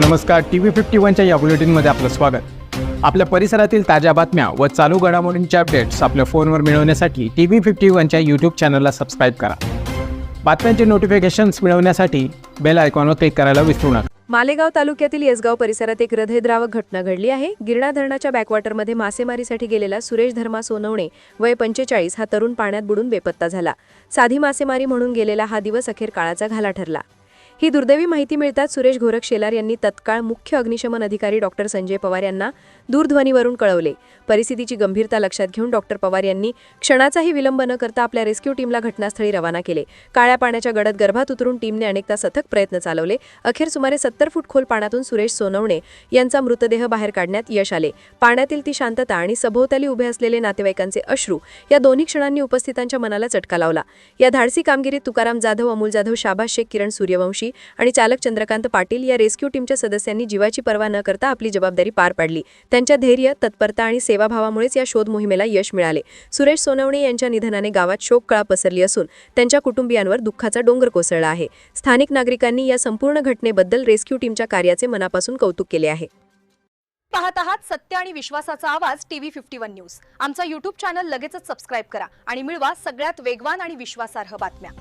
नमस्कार T V fifty वनच्या या बुलेटिनमध्ये आपलं स्वागत. आपल्या परिसरातील ताज्या बातम्या व चालू घडामोडींचे अपडेट्स आपल्या फोनवर मिळवण्यासाठी टी व्ही फिफ्टी वनच्या यूट्यूब चॅनलला सबस्क्राईब करा. बातम्यांचे नोटिफिकेशन्स मिळवण्यासाठी बेल आयकॉनवर क्लिक करायला विसरू नका. मालेगाव तालुक्यातील येसगाव परिसरात एक हृदयद्रावक घटना घडली आहे. गिरणा धरणाच्या बॅकवॉटरमध्ये मासेमारीसाठी गेलेला सुरेश धर्मा सोनवणे वय पंचेचाळीस हा तरुण पाण्यात बुडून बेपत्ता झाला. साधी मासेमारी म्हणून गेलेला हा दिवस अखेर काळाचा घाला ठरला. ही दुर्दैवी माहिती मिळताच सुरेश घोरक शेलार यांनी तत्काळ मुख्य अग्निशमन अधिकारी डॉक्टर संजय पवार यांना दूरध्वनीवरून कळवले. परिस्थितीची गंभीरता लक्षात घेऊन डॉक्टर पवार यांनी क्षणाचाही विलंब न करता आपल्या रेस्क्यू टीमला घटनास्थळी रवाना केले. काळ्या पाण्याच्या गडद गर्भात उतरून टीमने अनेकदा सतत प्रयत्न चालवले. अखेर सुमारे सत्तर फूट खोल पाण्यातून सुरेश सोनवणे यांचा मृतदेह बाहेर काढण्यात यश आले. पाण्यातील ती शांतता आणि सभोवताली उभे असलेले नातेवाईकांचे अश्रू या दोन्ही क्षणांनी उपस्थितांच्या मनाला चटका लावला. या धाडसी कामगिरीत तुकाराम जाधव अमोल जाधव शाबाज शेख किरण सूर्यवंशी आणि चालक चंद्रकांत पाटील या रेस्क्यू टीमच्या सदस्यांनी जीवाची पर्वा न करता आपली जबाबदारी पार पाडली. त्यांच्या धैर्य तत्परता आणि सेवाभावामुळेच या शोध मोहिमेला यश मिळाले. सुरेश सोनवणे यांच्या निधनाने गावात शोककळा पसरली असून त्यांच्या कुटुंबियांवर दुःखाचा डोंगर कोसळला आहे. स्थानिक नागरिकांनी या संपूर्ण घटनेबद्दल रेस्क्यू टीमच्या कार्याचे मनापासून कौतुक केले आहे. पाहत आहात सत्य आणि विश्वासाचा आवाज टीव्ही फिफ्टी वन न्यूज. आमचा युट्यूब चॅनल लगेचच सबस्क्राईब करा आणि मिळवा सगळ्यात वेगवान आणि विश्वासार्ह बातम्या.